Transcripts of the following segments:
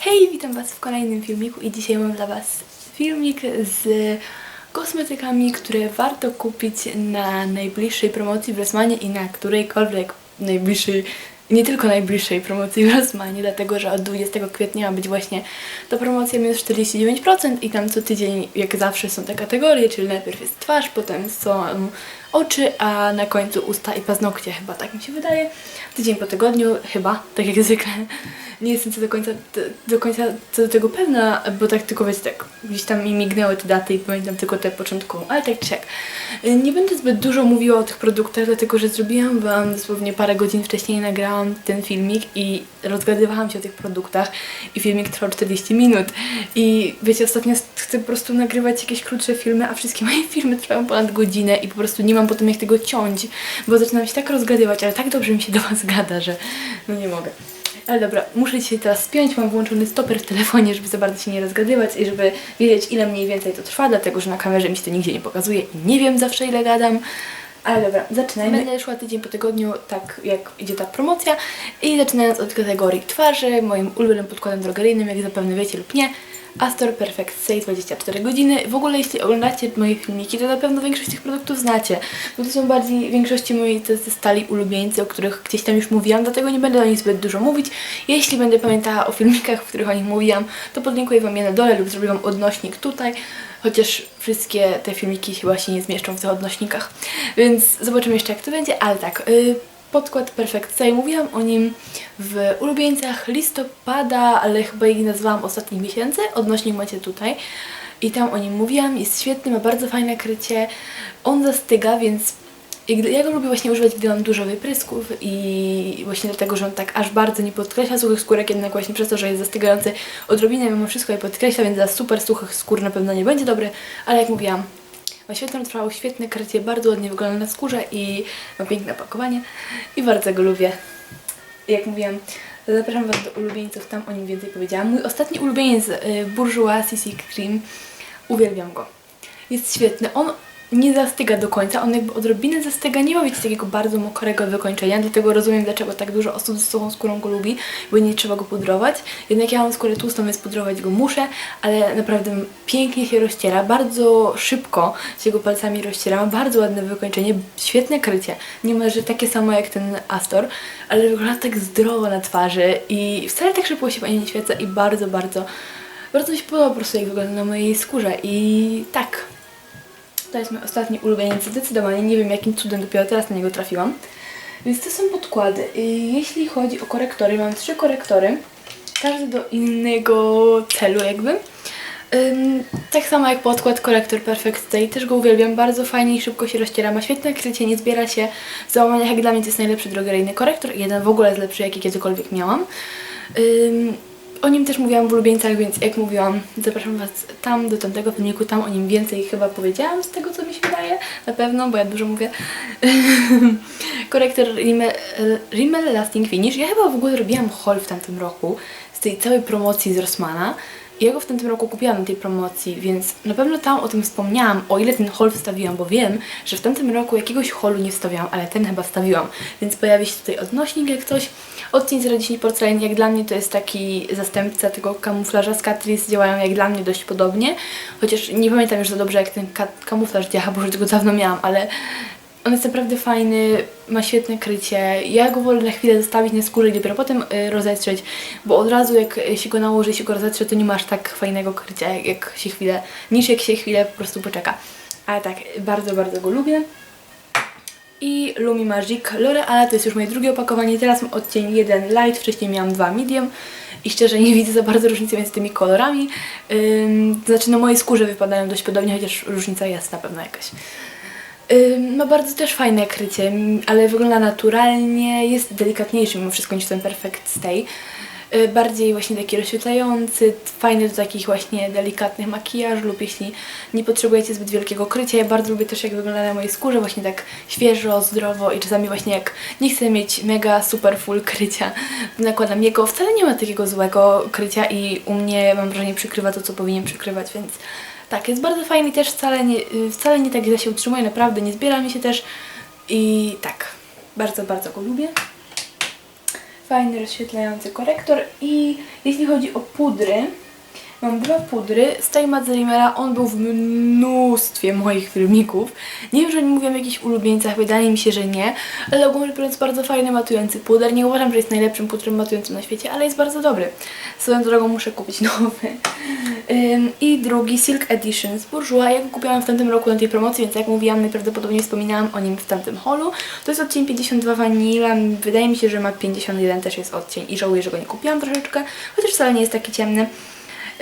Hej, witam Was w kolejnym filmiku i dzisiaj mam dla Was filmik z kosmetykami, które warto kupić na najbliższej promocji w Rossmanie i na którejkolwiek najbliższej, nie tylko najbliższej promocji w Rossmanie, dlatego że od 20 kwietnia ma być właśnie ta promocja minus 49% i tam co tydzień, jak zawsze, są te kategorie, czyli najpierw jest twarz, potem są oczy, a na końcu usta i paznokcie, chyba tak mi się wydaje. Tydzień po tygodniu, chyba, tak jak zwykle. Nie jestem co do końca, do, końca co do tego pewna, bo tak tylko wiecie, tak gdzieś tam mi mignęły te daty i pamiętam tylko te początkową, ale tak czy jak. Nie będę zbyt dużo mówiła o tych produktach, dlatego że zrobiłam Wam dosłownie parę godzin wcześniej nagrałam ten filmik i rozgadywałam się o tych produktach i filmik trwał 40 minut. I wiecie, ostatnio chcę po prostu nagrywać jakieś krótsze filmy, a wszystkie moje filmy trwają ponad godzinę i po prostu nie mam potem jak tego ciąć, bo zaczynam się tak rozgadywać, ale tak dobrze mi się do Was gada, że no nie mogę. Ale dobra, muszę się teraz spiąć, mam włączony stoper w telefonie, żeby za bardzo się nie rozgadywać i żeby wiedzieć ile mniej więcej to trwa, dlatego że na kamerze mi się to nigdzie nie pokazuje i nie wiem zawsze ile gadam. Ale dobra, zaczynajmy. Będę szła tydzień po tygodniu, tak jak idzie ta promocja. I zaczynając od kategorii twarzy, moim ulubionym podkładem drogeryjnym, jak zapewne wiecie lub nie, Astor Perfect Stay 24 godziny. W ogóle jeśli oglądacie moje filmiki, to na pewno większość tych produktów znacie, bo to są bardziej w większości moi tacy stali ulubieńcy, o których gdzieś tam już mówiłam, dlatego nie będę o nich zbyt dużo mówić. Jeśli będę pamiętała o filmikach, w których o nich mówiłam, to podlinkuję Wam je na dole lub zrobię Wam odnośnik tutaj, chociaż wszystkie te filmiki chyba się nie zmieszczą w tych odnośnikach. Więc zobaczymy jeszcze jak to będzie, ale tak... Yy, Podkład Perfect Stay. Mówiłam o nim w ulubieńcach listopada, ale chyba ich nazwałam ostatnich miesięcy. Odnośnik macie tutaj. I tam o nim mówiłam. Jest świetny, ma bardzo fajne krycie. On zastyga, więc ja go lubię właśnie używać, gdy mam dużo wyprysków i właśnie dlatego, że on tak aż bardzo nie podkreśla suchych skórek, jednak właśnie przez to, że jest zastygający odrobinę mimo wszystko je podkreśla, więc dla super suchych skór na pewno nie będzie dobry, ale jak mówiłam, ma świetną trwało, świetne krycie, bardzo ładnie wygląda na skórze i ma piękne opakowanie i bardzo go lubię. Jak mówiłam, zapraszam Was do ulubieńców, tam o nim więcej powiedziałam. Mój ostatni ulubieniec, y, Bourjois CC Cream, uwielbiam go. Jest świetny. On nie zastyga do końca, on jakby odrobinę zastyga, nie ma być takiego bardzo mokrego wykończenia, dlatego rozumiem dlaczego tak dużo osób z suchą skórą go lubi, bo nie trzeba go pudrować. Jednak ja mam skórę tłustą, więc pudrować go muszę, ale naprawdę pięknie się rozciera, bardzo szybko się go palcami rozciera, ma bardzo ładne wykończenie, świetne krycie, niemalże takie samo jak ten Astor, ale wygląda tak zdrowo na twarzy i wcale tak szybko się pani nie świeca i bardzo, bardzo, bardzo mi się podoba po prostu jak wygląda na mojej skórze. I tak, to jest mój ostatni ulubieniec. Zdecydowanie nie wiem jakim cudem dopiero teraz na niego trafiłam. Więc to są podkłady. Y, Jeśli chodzi o korektory, mam trzy korektory. Każdy do innego celu jakby. Tak samo jak podkład korektor Perfect Stay, też go uwielbiam, bardzo fajnie i szybko się rozciera, ma świetne krycie, nie zbiera się w załamaniach, jak dla mnie to jest najlepszy drogeryjny korektor, jeden w ogóle jest lepszy jaki kiedykolwiek miałam. O nim też mówiłam w ulubieńcach, więc jak mówiłam, zapraszam Was tam, do tamtego filmiku, tam o nim więcej chyba powiedziałam z tego, co mi się wydaje, na pewno, bo ja dużo mówię. Korektor Rimmel, Rimmel Lasting Finish. Ja chyba w ogóle robiłam haul w tamtym roku z tej całej promocji z Rossmana. Ja go w tamtym roku kupiłam na tej promocji, więc na pewno tam o tym wspomniałam, o ile ten haul wstawiłam, bo wiem, że w tamtym roku jakiegoś haulu nie wstawiałam, ale ten chyba wstawiłam, więc pojawi się tutaj odnośnik jak coś. Odcień 010 Porcelain, jak dla mnie to jest taki zastępca tego kamuflaża z Catrice, działają jak dla mnie dość podobnie, chociaż nie pamiętam już za dobrze jak ten ka- kamuflaż działa, bo już go dawno miałam, ale on jest naprawdę fajny, ma świetne krycie. Ja go wolę na chwilę zostawić na skórze i dopiero potem y, rozetrzeć, bo od razu jak się go nałoży się go rozetrze, to nie masz tak fajnego krycia, jak się chwilę, niż jak się chwilę po prostu poczeka. Ale tak, bardzo, bardzo go lubię. I Lumi Magic L'Oreal, to jest już moje drugie opakowanie. Teraz mam odcień 1 light, wcześniej miałam 2 medium i szczerze nie widzę za bardzo różnicy między tymi kolorami. Ym, to znaczy na mojej skórze wypadają dość podobnie, chociaż różnica jest na pewno jakaś. Ym, Ma bardzo też fajne krycie, ale wygląda naturalnie, jest delikatniejszy mimo wszystko niż ten Perfect Stay. Y, Bardziej właśnie taki rozświetlający, fajny do takich właśnie delikatnych makijaży lub jeśli nie potrzebujecie zbyt wielkiego krycia. Ja bardzo lubię też jak wygląda na mojej skórze, właśnie tak świeżo, zdrowo i czasami właśnie jak nie chcę mieć mega super full krycia, nakładam jego. Wcale nie ma takiego złego krycia i u mnie mam wrażenie przykrywa to, co powinien przykrywać, więc tak, jest bardzo fajny też wcale nie, y, wcale nie tak źle się utrzymuje, naprawdę nie zbiera mi się też i tak, bardzo, bardzo go lubię. Fajny rozświetlający korektor i jeśli chodzi o pudry, mam dwa pudry z tej Mazzerimera, on był w mnóstwie moich filmików. Nie wiem, że nie mówię o jakichś ulubieńcach, wydaje mi się, że nie, ale ogólnie biorąc bardzo fajny matujący puder. Nie uważam, że jest najlepszym pudrem matującym na świecie, ale jest bardzo dobry. Swoją drogą muszę kupić nowy. I drugi Silk Edition z Bourjois. Ja go kupiłam w tamtym roku na tej promocji, więc jak mówiłam, najprawdopodobniej wspominałam o nim w tamtym holu. To jest odcień 52 Vanilla. Wydaje mi się, że ma 51 też jest odcień i żałuję, że go nie kupiłam troszeczkę, chociaż wcale nie jest taki ciemny.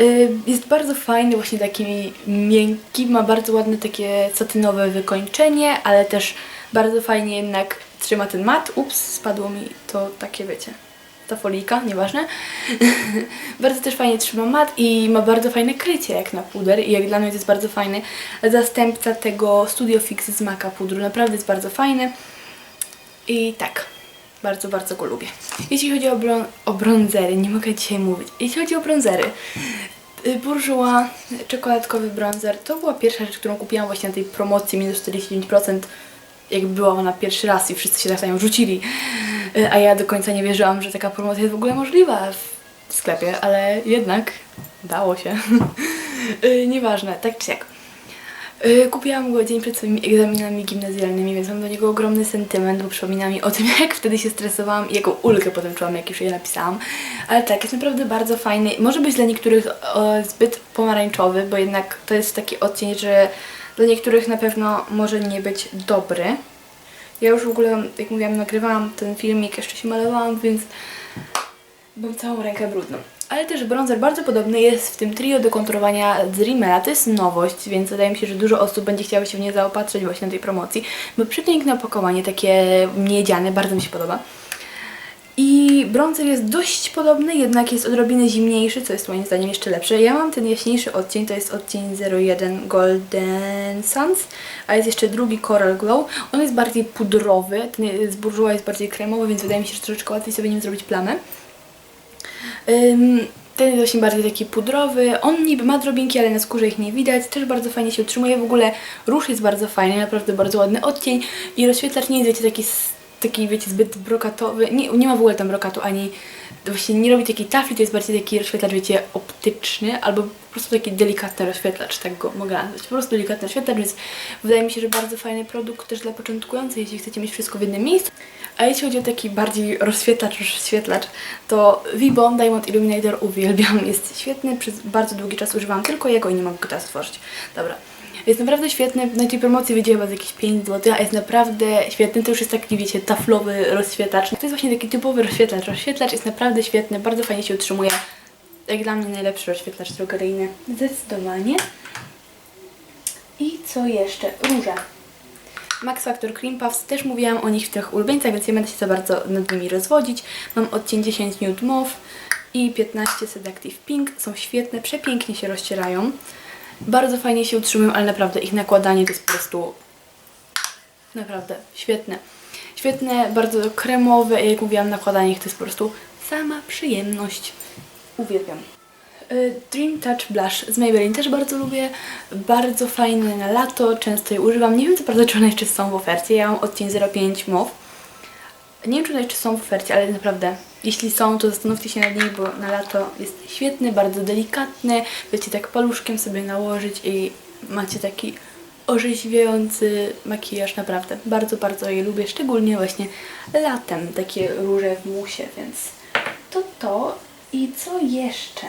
Y, Jest bardzo fajny, właśnie taki miękki, ma bardzo ładne takie satynowe wykończenie, ale też bardzo fajnie jednak trzyma ten mat. Ups, spadło mi to takie, wiecie, ta folika, nieważne. bardzo też fajnie trzyma mat i ma bardzo fajne krycie jak na puder i jak dla mnie to jest bardzo fajny zastępca tego Studio Fix z Maca pudru. Naprawdę jest bardzo fajny i tak. Bardzo, bardzo go lubię. Jeśli chodzi o, o bronzery, nie mogę dzisiaj mówić. Jeśli chodzi o bronzery, y, Bourjois czekoladkowy bronzer to była pierwsza rzecz, którą kupiłam właśnie na tej promocji minus 49%. Jak była ona pierwszy raz i wszyscy się tak na nią rzucili. Y, A ja do końca nie wierzyłam, że taka promocja jest w ogóle możliwa w sklepie, ale jednak dało się. Y, Nieważne, tak czy jak. Yy, Kupiłam go dzień przed swoimi egzaminami gimnazjalnymi, więc mam do niego ogromny sentyment, bo przypomina mi o tym, jak wtedy się stresowałam i jaką ulgę potem czułam, jak już je napisałam. Ale tak, jest naprawdę bardzo fajny. Może być dla niektórych o, zbyt pomarańczowy, bo jednak to jest taki odcień, że dla niektórych na pewno może nie być dobry. Ja już w ogóle, jak mówiłam, nagrywałam ten filmik, jeszcze się malowałam, więc Mam całą rękę brudną. Ale też bronzer bardzo podobny jest w tym trio do kontrolowania z Rimmela. To jest nowość, więc wydaje mi się, że dużo osób będzie chciało się w nie zaopatrzyć właśnie na tej promocji. Bo przepiękne opakowanie, takie miedziane, bardzo mi się podoba. I bronzer jest dość podobny, jednak jest odrobinę zimniejszy, co jest moim zdaniem jeszcze lepsze. Ja mam ten jaśniejszy odcień, to jest odcień 01 Golden Suns, a jest jeszcze drugi Coral Glow. On jest bardziej pudrowy, ten z Bourjois jest bardziej kremowy, więc wydaje mi się, że troszeczkę łatwiej sobie nim zrobić plamę. Ten jest właśnie bardziej taki pudrowy. On niby ma drobinki, ale na skórze ich nie widać. Też bardzo fajnie się utrzymuje. W ogóle róż jest bardzo fajny, naprawdę bardzo ładny odcień. I rozświetlacz nie jest, wiecie, taki, taki wiecie, zbyt brokatowy. Nie, nie ma w ogóle tam brokatu, ani właśnie nie robi takiej tafli, to jest bardziej taki rozświetlacz, wiecie, optyczny, albo po prostu taki delikatny rozświetlacz, tak go mogę nazwać. Po prostu delikatny rozświetlacz, więc wydaje mi się, że bardzo fajny produkt też dla początkujących, jeśli chcecie mieć wszystko w jednym miejscu. A jeśli chodzi o taki bardziej rozświetlacz, rozświetlacz, to Vibon Diamond Illuminator uwielbiam. Jest świetny, przez bardzo długi czas używałam tylko jego i nie mogę go teraz otworzyć. Dobra. Jest naprawdę świetny, na tej promocji wyjdzie chyba z jakieś 5 zł, a jest naprawdę świetny. To już jest taki, wiecie, taflowy rozświetlacz. To jest właśnie taki typowy rozświetlacz. Rozświetlacz jest naprawdę świetny, bardzo fajnie się utrzymuje. Jak dla mnie najlepszy rozświetlacz drogeryjny. Zdecydowanie. I co jeszcze? Róże. Max Factor Cream Puffs, też mówiłam o nich w tych ulubieńcach, więc nie będę się za bardzo nad nimi rozwodzić. Mam odcień 10 Nude i 15 Seductive Pink. Są świetne, przepięknie się rozcierają. Bardzo fajnie się utrzymują, ale naprawdę ich nakładanie to jest po prostu naprawdę świetne. Świetne, bardzo kremowe i jak mówiłam, nakładanie ich to jest po prostu sama przyjemność. Uwielbiam. Y, Dream Touch Blush z Maybelline też bardzo lubię. Bardzo fajny na lato, często je używam. Nie wiem co prawda, czy one jeszcze są w ofercie. Ja mam odcień 05 Mauve. Nie wiem, czy one jeszcze są w ofercie, ale naprawdę, jeśli są, to zastanówcie się nad nimi, bo na lato jest świetny, bardzo delikatny. Wiecie, tak paluszkiem sobie nałożyć i macie taki orzeźwiający makijaż, naprawdę. Bardzo, bardzo je lubię, szczególnie właśnie latem, takie róże w musie, więc to to. I co jeszcze?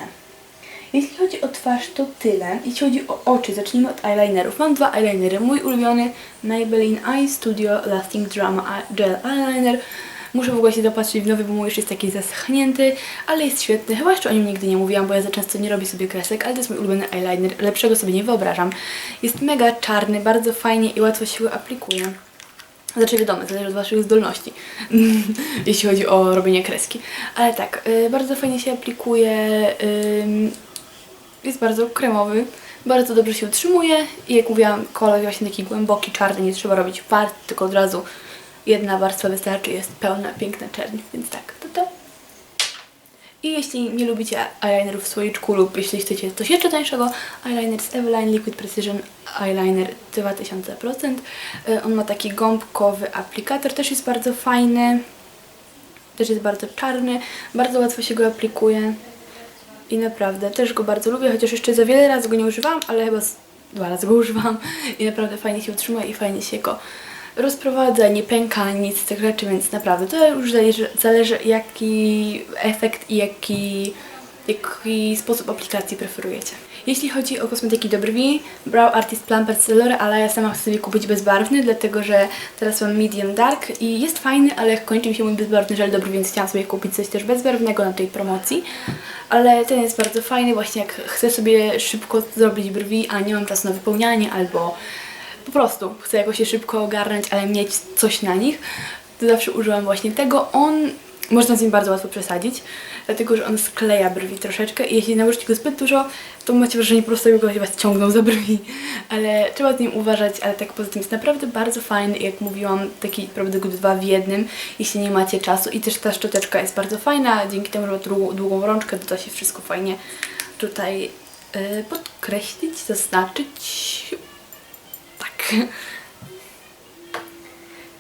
Jeśli chodzi o twarz, to tyle. Jeśli chodzi o oczy, zacznijmy od eyelinerów. Mam dwa eyelinery. Mój ulubiony Maybelline Eye Studio Lasting Drama Gel Eyeliner. Muszę w ogóle się dopatrzyć w nowy, bo mój już jest taki zaschnięty, ale jest świetny. Chyba jeszcze o nim nigdy nie mówiłam, bo ja za często nie robię sobie kresek, ale to jest mój ulubiony eyeliner. Lepszego sobie nie wyobrażam. Jest mega czarny, bardzo fajnie i łatwo się go aplikuje. Znaczy wiadomo, zależy od Waszych zdolności, jeśli chodzi o robienie kreski. Ale tak, y, bardzo fajnie się aplikuje, jest bardzo kremowy, bardzo dobrze się utrzymuje i jak mówiłam, kolor właśnie taki głęboki, czarny, nie trzeba robić warstw, tylko od razu jedna warstwa wystarczy, jest pełna, piękna czerń, więc tak, to to. I jeśli nie lubicie eyelinerów w słoiczku lub jeśli chcecie coś jeszcze tańszego, eyeliner z Eveline Liquid Precision Eyeliner 2000%. Y, On ma taki gąbkowy aplikator, też jest bardzo fajny. Też jest bardzo czarny, bardzo łatwo się go aplikuje. I naprawdę też go bardzo lubię, chociaż jeszcze za wiele razy go nie używałam, ale chyba dwa razy go używałam. I naprawdę fajnie się utrzymuje i fajnie się go rozprowadza, nie pęka, nic z tych rzeczy, więc naprawdę to już zależy, zależy jaki efekt i jaki, jaki sposób aplikacji preferujecie. Jeśli chodzi o kosmetyki do brwi, Brow Artist Plumper z L'Oreal, ja sama chcę sobie kupić bezbarwny, dlatego że teraz mam medium dark i jest fajny, ale kończy mi się mój bezbarwny żel do brwi, więc chciałam sobie kupić coś też bezbarwnego na tej promocji. Ale ten jest bardzo fajny, właśnie jak chcę sobie szybko zrobić brwi, a nie mam czasu na wypełnianie albo po prostu chcę jakoś się szybko ogarnąć, ale mieć coś na nich, to zawsze używam właśnie tego. On można z nim bardzo łatwo przesadzić, dlatego że on skleja brwi troszeczkę i jeśli nałożycie go zbyt dużo, to macie wrażenie po prostu jakby was ciągnął za brwi. Ale trzeba z nim uważać, ale tak poza tym jest naprawdę bardzo fajny jak mówiłam, taki produkt dwa w jednym, jeśli nie macie czasu. I też ta szczoteczka jest bardzo fajna, dzięki temu, że ma długą, długą rączkę, to się wszystko fajnie tutaj yy, podkreślić, zaznaczyć. Tak.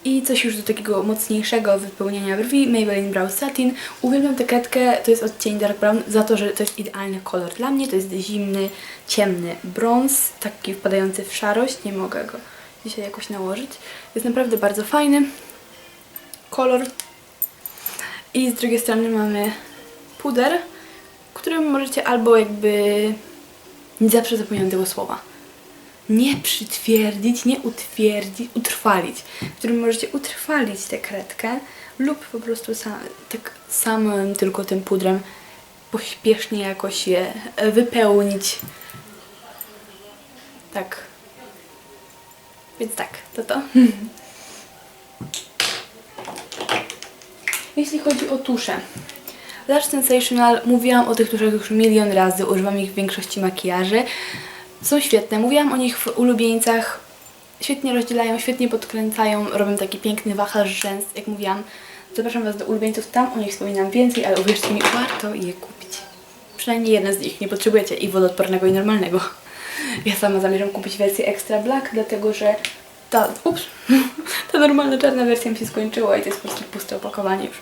I coś już do takiego mocniejszego wypełnienia brwi, Maybelline Brow Satin. Uwielbiam tę kredkę, to jest odcień Dark Brown, za to, że to jest idealny kolor dla mnie. To jest zimny, ciemny brąz, taki wpadający w szarość. Nie mogę go dzisiaj jakoś nałożyć. Jest naprawdę bardzo fajny kolor. I z drugiej strony mamy puder, którym możecie albo jakby... Nie zawsze zapominam tego słowa nie przytwierdzić, nie utwierdzić, utrwalić, w którym możecie utrwalić tę kredkę lub po prostu sam, tak samym tylko tym pudrem pośpiesznie jakoś je wypełnić. Tak. Więc tak, to to. Jeśli chodzi o tusze. Lash Sensational, mówiłam o tych tuszach już milion razy, używam ich w większości makijaży. Są świetne. Mówiłam o nich w ulubieńcach. Świetnie rozdzielają, świetnie podkręcają, robią taki piękny wachlarz rzęs, jak mówiłam. Zapraszam Was do ulubieńców, tam o nich wspominam więcej, ale uwierzcie mi, warto je kupić. Przynajmniej jeden z nich, nie potrzebujecie i wodoodpornego i normalnego. Ja sama zamierzam kupić wersję Extra Black, dlatego że ta, ups, ta normalna czarna wersja mi się skończyła i to jest po prostu puste opakowanie już.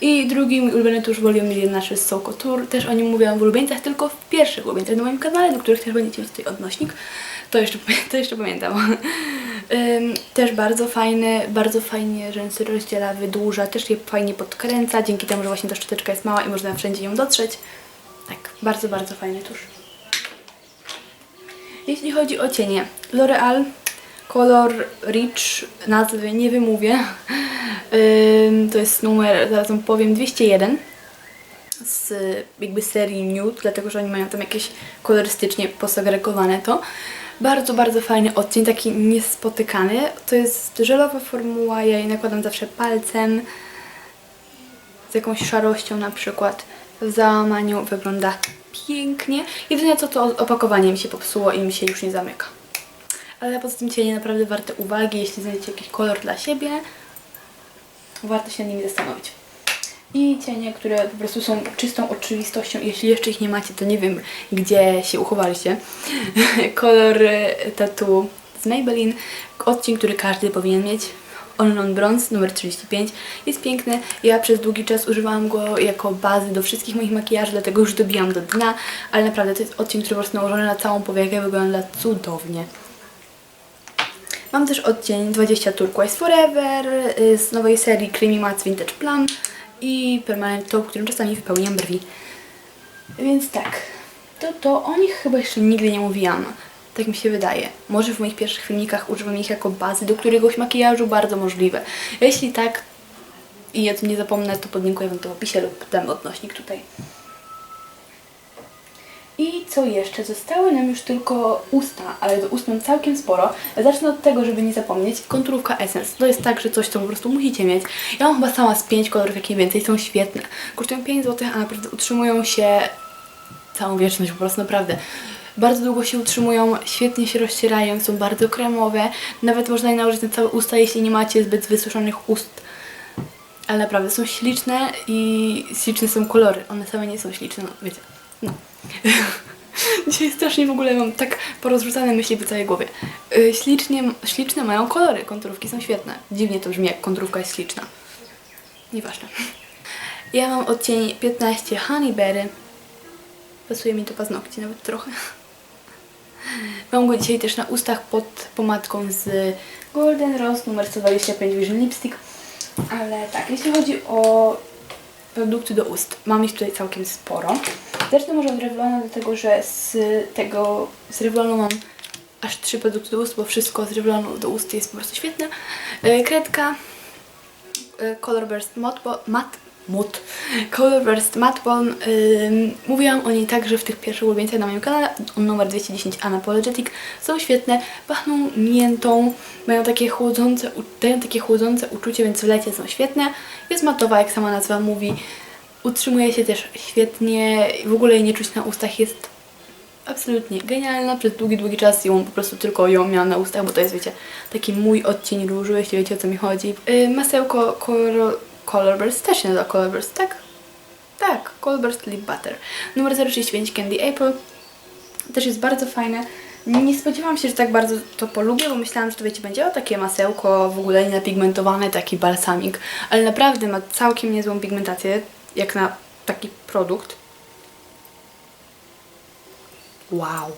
I drugi mój ulubiony tusz Volume nasz z Soul Couture. Też o nim mówiłam w ulubieńcach, tylko w pierwszych ulubieńcach na moim kanale, do których też będziecie mieć tutaj odnośnik. To jeszcze, to jeszcze pamiętam. też bardzo fajny, bardzo fajnie rzęsy rozdziela, wydłuża, też je fajnie podkręca, dzięki temu, że właśnie ta szczoteczka jest mała i można wszędzie ją dotrzeć. Tak, bardzo, bardzo fajny tusz. Jeśli chodzi o cienie, L'Oreal Color Rich, nazwy nie wymówię. To jest numer, zaraz wam powiem, 201 z jakby serii Nude, dlatego że oni mają tam jakieś kolorystycznie posegregowane to. Bardzo, bardzo fajny odcień, taki niespotykany. To jest żelowa formuła, ja jej nakładam zawsze palcem z jakąś szarością na przykład. W załamaniu wygląda pięknie. Jedyne co to opakowanie mi się popsuło i mi się już nie zamyka. Ale poza tym cienie naprawdę warte uwagi, jeśli znajdziecie jakiś kolor dla siebie, warto się nad nimi zastanowić. I cienie, które po prostu są czystą oczywistością. Jeśli jeszcze ich nie macie, to nie wiem, gdzie się uchowaliście. Kolor e, tatu z Maybelline. Odcień, który każdy powinien mieć. On Bronze numer 35 jest piękny. Ja przez długi czas używałam go jako bazy do wszystkich moich makijaży, dlatego już dobijam do dna, ale naprawdę to jest odcień, który po prostu nałożony na całą powiekę wygląda cudownie. Mam też odcień 20 Turquoise Forever y, z nowej serii Creamy Matte Vintage Plum i Permanent Taupe, którym czasami wypełniam brwi. Więc tak, to, to o nich chyba jeszcze nigdy nie mówiłam. Tak mi się wydaje. Może w moich pierwszych filmikach używam ich jako bazy do któregoś makijażu, bardzo możliwe. Jeśli tak i ja tym nie zapomnę, to podlinkuję Wam to w opisie lub dam odnośnik tutaj. I co jeszcze? Zostały nam już tylko usta, ale do ust mam całkiem sporo. Zacznę od tego, żeby nie zapomnieć. Konturówka Essence. To jest tak, że coś, co po prostu musicie mieć. Ja mam chyba sama z 5 kolorów, jak nie więcej. Są świetne. Kosztują 5 zł, a naprawdę utrzymują się całą wieczność, po prostu naprawdę. Bardzo długo się utrzymują, świetnie się rozcierają, są bardzo kremowe. Nawet można je nałożyć na całe usta, jeśli nie macie zbyt wysuszonych ust. Ale naprawdę są śliczne i śliczne są kolory. One same nie są śliczne, no wiecie. No. Dzisiaj strasznie w ogóle mam tak porozrzucane myśli po całej głowie. Yy, ślicznie, śliczne mają kolory, konturówki są świetne. Dziwnie to brzmi, jak konturówka jest śliczna. Nieważne. Ja mam odcień 15 Honeyberry. Pasuje mi do paznokci nawet trochę. Mam go dzisiaj też na ustach pod pomadką z Golden Rose numer 125 Vision Lipstick. Ale tak, jeśli chodzi o produkty do ust, mam ich tutaj całkiem sporo. Zacznę może od Revlona, dlatego że z tego, z Revlonu mam aż trzy produkty do ust, bo wszystko z Revlonu do ust jest po prostu świetne. E, Kredka, e, Color Burst Matte Mut. Color Burst Matte Balm. Mówiłam o niej także w tych pierwszych ulubieńcach na moim kanale. Numer 210 Unapologetic. Są świetne, pachną miętą, mają takie chłodzące, dają takie chłodzące uczucie, więc w lecie są świetne. Jest matowa, jak sama nazwa mówi. Utrzymuje się też świetnie, w ogóle jej nie czuć na ustach, jest absolutnie genialna. Przez długi, długi czas ją po prostu tylko ją miałam na ustach, bo to jest, wiecie, taki mój odcień różu, jeśli wiecie o co mi chodzi. Yy, masełko Color, Color Burst też się nazywa Color Burst, tak? Tak, Color Burst Lip Butter. Numer 035 Candy April. Też jest bardzo fajne. Nie spodziewałam się, że tak bardzo to polubię, bo myślałam, że to wiecie, będzie o takie masełko, w ogóle nie napigmentowane, taki balsamik, ale naprawdę ma całkiem niezłą pigmentację, jak na taki produkt. Wow.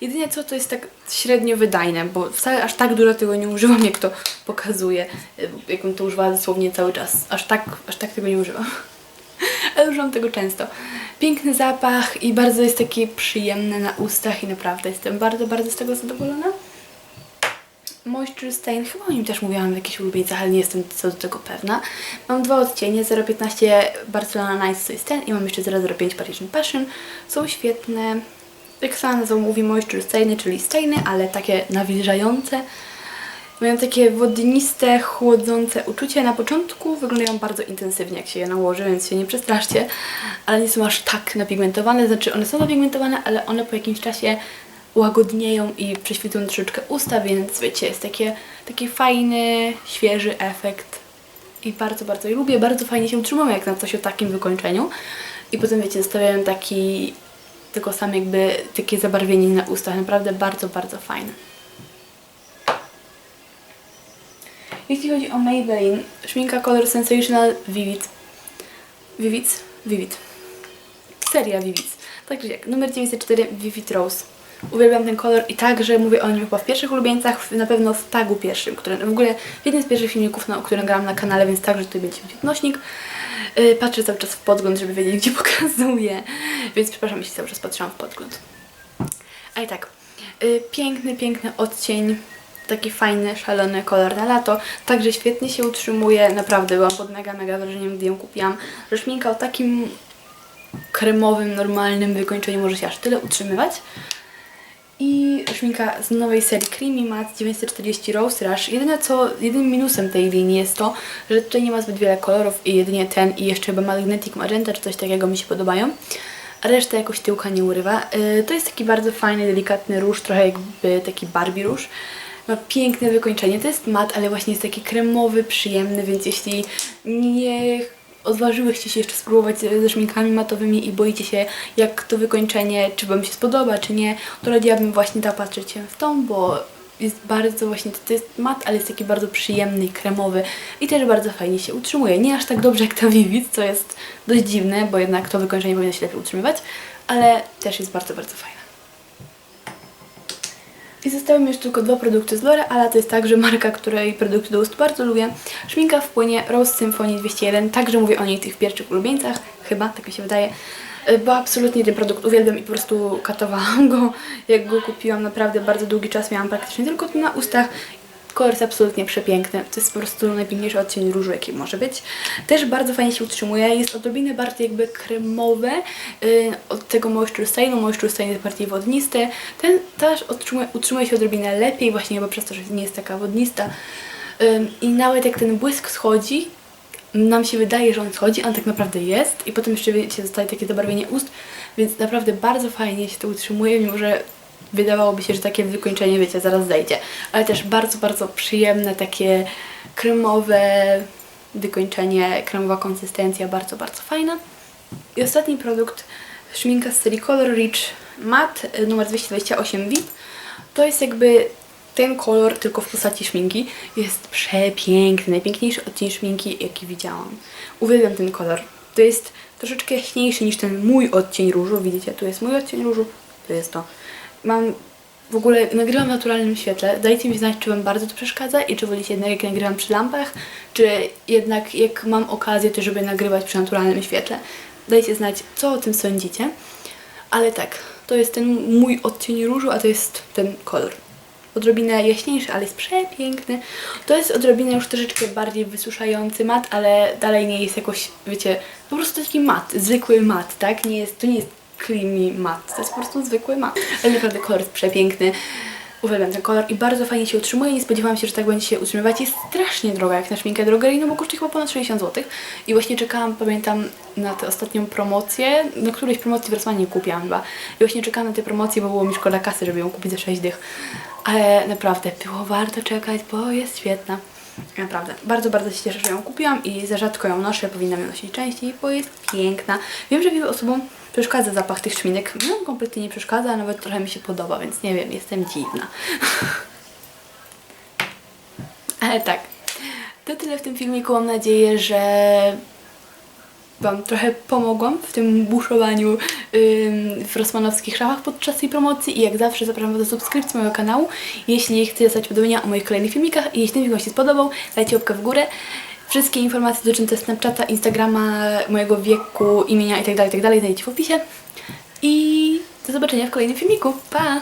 Jedynie co to jest tak średnio wydajne, bo wcale aż tak dużo tego nie używam, jak to pokazuje. Jakbym to używała dosłownie cały czas. Aż tak, aż tak tego nie używam. Ale używam tego często. Piękny zapach i bardzo jest taki przyjemny na ustach i naprawdę jestem bardzo, bardzo z tego zadowolona. Moisture Stain, chyba o nim też mówiłam w jakichś ulubieńcach, ale nie jestem co do tego pewna. Mam dwa odcienie, 015 Barcelona Nights to jest ten i mam jeszcze 005 Parisian Passion. Są świetne. Nazwa mówi, moisture stainy, czyli stainy, ale takie nawilżające. Mają takie wodniste, chłodzące uczucie. Na początku wyglądają bardzo intensywnie, jak się je nałoży, więc się nie przestraszcie. Ale nie są aż tak napigmentowane, znaczy one są napigmentowane, ale one po jakimś czasie łagodnieją i prześwitują troszeczkę usta, więc wiecie, jest takie, taki fajny, świeży efekt. I bardzo, bardzo je lubię. Bardzo fajnie się utrzymują, jak na coś o takim wykończeniu. I potem, wiecie, zostawiają taki, tylko sam jakby takie zabarwienie na ustach. Naprawdę bardzo, bardzo fajne. Jeśli chodzi o Maybelline, szminka Color Sensational Vivid. Vivid? Vivid. Seria Vivid. Także jak, numer 904 Vivid Rose. Uwielbiam ten kolor i także mówię o nim chyba w pierwszych ulubieńcach, na pewno w tagu pierwszym, który w ogóle w jednym z pierwszych filmików, na, o którym grałam na kanale, więc także tutaj będzie odnośnik. Yy, patrzę cały czas w podgląd, żeby wiedzieć, gdzie pokazuję, więc przepraszam, jeśli cały czas patrzyłam w podgląd. A i tak, y, piękny, piękny odcień, taki fajny, szalony kolor na lato, także świetnie się utrzymuje, naprawdę byłam pod mega, mega wrażeniem, gdy ją kupiłam, że szminka o takim kremowym, normalnym wykończeniu może się aż tyle utrzymywać. I szminka z nowej serii Creamy Matte 940 Rose Rush. Jedyne co, jedynym minusem tej linii jest to, że tutaj nie ma zbyt wiele kolorów i jedynie ten i jeszcze chyba Magnetic Magenta czy coś takiego mi się podobają. A reszta jakoś tyłka nie urywa. Yy, to jest taki bardzo fajny, delikatny róż, trochę jakby taki Barbie róż. Ma piękne wykończenie. To jest mat, ale właśnie jest taki kremowy, przyjemny, więc jeśli nie odważyłyście się jeszcze spróbować ze szminkami matowymi i boicie się, jak to wykończenie, czy Wam się spodoba, czy nie, to radziłabym właśnie zapatrzyć się w tą, bo jest bardzo właśnie, to jest mat, ale jest taki bardzo przyjemny i kremowy i też bardzo fajnie się utrzymuje. Nie aż tak dobrze jak ta Vivid, co jest dość dziwne, bo jednak to wykończenie powinno się lepiej utrzymywać, ale też jest bardzo, bardzo fajne. I zostały mi już tylko dwa produkty z L'Oreala, to jest także marka, której produkty do ust bardzo lubię. Szminka w płynie Rose Symphony 201, także mówię o niej w tych pierwszych ulubieńcach, chyba, tak mi się wydaje. Y, Bo absolutnie ten produkt uwielbiam i po prostu katowałam go, jak go kupiłam. Naprawdę bardzo długi czas miałam praktycznie tylko to na ustach. Kolor jest absolutnie przepiękny. To jest po prostu najpiękniejszy odcień różu, jaki może być. Też bardzo fajnie się utrzymuje. Jest odrobinę bardziej jakby kremowe yy, od tego Moisture Stainu. Moisture Stain jest bardziej wodnisty. Ten też utrzymuje, utrzymuje się odrobinę lepiej, właśnie chyba przez to, że nie jest taka wodnista. Ym, I nawet jak ten błysk schodzi, nam się wydaje, że on schodzi, on tak naprawdę jest. I potem jeszcze wiecie, zostaje takie zabarwienie ust, więc naprawdę bardzo fajnie się to utrzymuje, mimo że wydawałoby się, że takie wykończenie, wiecie, zaraz zejdzie. Ale też bardzo, bardzo przyjemne, takie kremowe wykończenie, kremowa konsystencja, bardzo, bardzo fajna. I ostatni produkt, szminka z serii Color Rich Matte y, numer 228 VIP. To jest jakby ten kolor tylko w postaci szminki jest przepiękny, najpiękniejszy odcień szminki, jaki widziałam. Uwielbiam ten kolor. To jest troszeczkę jaśniejszy niż ten mój odcień różu. Widzicie, tu jest mój odcień różu, tu jest to. Mam w ogóle nagrywam w naturalnym świetle. Dajcie mi znać, czy Wam bardzo to przeszkadza i czy wolicie jednak jak nagrywam przy lampach, czy jednak jak mam okazję, to żeby nagrywać przy naturalnym świetle. Dajcie znać, co o tym sądzicie. Ale tak, to jest ten mój odcień różu, a to jest ten kolor. Odrobinę jaśniejszy, ale jest przepiękny. To jest odrobinę już troszeczkę bardziej wysuszający mat, ale dalej nie jest jakoś, wiecie, po prostu taki mat, zwykły mat, tak? Nie jest, to nie jest creamy mat, to jest po prostu zwykły mat. Ale naprawdę kolor jest przepiękny. Uwielbiam ten kolor i bardzo fajnie się utrzymuje. Nie spodziewałam się, że tak będzie się utrzymywać. Jest strasznie droga jak na szminkę drogeryjną, bo kosztuje chyba ponad 60 zł. I właśnie czekałam, pamiętam, na tę ostatnią promocję. Na którejś promocji w Rosmanie kupiłam chyba. I właśnie czekałam na tę promocję, bo było mi szkoda kasy, żeby ją kupić za 6 dych. Ale naprawdę było warto czekać, bo jest świetna. Naprawdę, bardzo, bardzo się cieszę, że ją kupiłam i za rzadko ją noszę, powinnam ją nosić częściej, bo jest piękna. Wiem, że wielu osobom przeszkadza zapach tych szminek. No, kompletnie nie przeszkadza, a nawet trochę mi się podoba, więc nie wiem, jestem dziwna. Ale tak, to tyle w tym filmiku. Mam nadzieję, że Wam trochę pomogłam w tym buszowaniu w rosmanowskich szafach podczas tej promocji i jak zawsze zapraszam do subskrypcji mojego kanału. Jeśli chcecie dostać powiadomienia o moich kolejnych filmikach i jeśli ten film się spodobał, dajcie łapkę w górę. Wszystkie informacje dotyczące Snapchata, Instagrama, mojego wieku, imienia itd., itd. znajdziecie w opisie. I do zobaczenia w kolejnym filmiku. Pa!